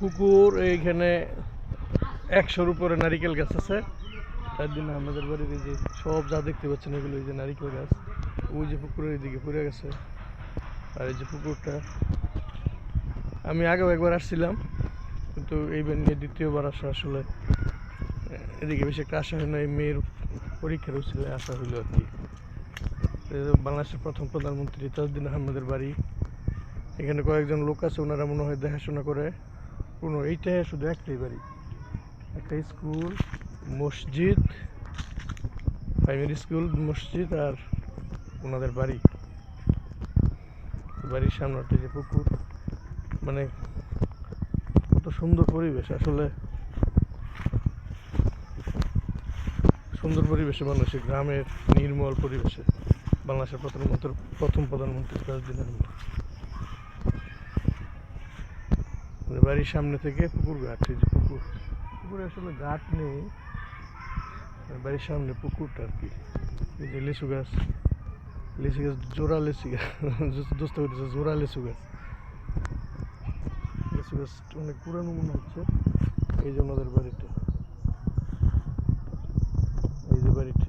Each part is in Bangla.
পুকুর এইখানে একশোর উপরে নারিকেল গাছ আছে। তার দিন আমাদের এই যে সব যা দেখতে পাচ্ছেন, এগুলো এই যে নারিকেল গাছ, ওই যে পুকুরের দিকে পড়ে গেছে। আর এই যে পুকুরটা, আমি আগেও একবার আসছিলাম, কিন্তু এইবার নিয়ে দ্বিতীয়বার আসা আসলে এদিকে বেশি একটা আসা হয় না এই মেয়ের পরীক্ষার ছিল আসা হইল আর কি। বাংলাদেশের প্রথম প্রধানমন্ত্রী তাজদিন আহমেদের বাড়ি। এখানে কয়েকজন লোক আছে, ওনারা মনে হয় দেখাশোনা করে। কোনো এইটা শুধু একটাই বাড়ি একটা স্কুল, মসজিদ প্রাইমারি স্কুল মসজিদ আর ওনাদের বাড়ি। বাড়ির সামনে যে পুকুর মানে কত সুন্দর পরিবেশ। আসলে সুন্দর পরিবেশে মানুষের গ্রামের নির্মল পরিবেশে। বাংলাদেশের প্রধানমন্ত্রী প্রথম প্রধানমন্ত্রী আহমেদ। মানে বাড়ির সামনে থেকে পুকুর ঘাট যে পুকুর। পুকুরে আসলে ঘাট নেই বাড়ির সামনে পুকুরটা আর কি। এই যে লিচু গাছ লিচু গাছ, জোড়া লিচু গাছ, দোস্ত করতেছে জোড়া লিচু গাছ। লিচু গাছ অনেক পুরানো মনে হচ্ছে, এই যে ওনাদের বাড়িটা। এই যে বাড়িটা।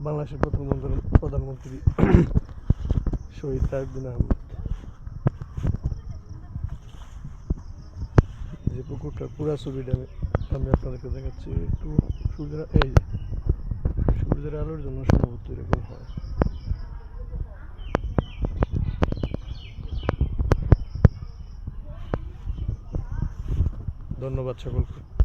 বাংলাদেশের প্রথম প্রধান- প্রধানমন্ত্রী শহীদ তাজউদ্দিন আহমেদ। এই পুরো ছবিটা আমি আপনাদেরকে দেখাচ্ছি একটু সূর্যের এই সূর্যের আলোর জন্য সম্ভবত এরকম হয়। ধন্যবাদ সকলকে।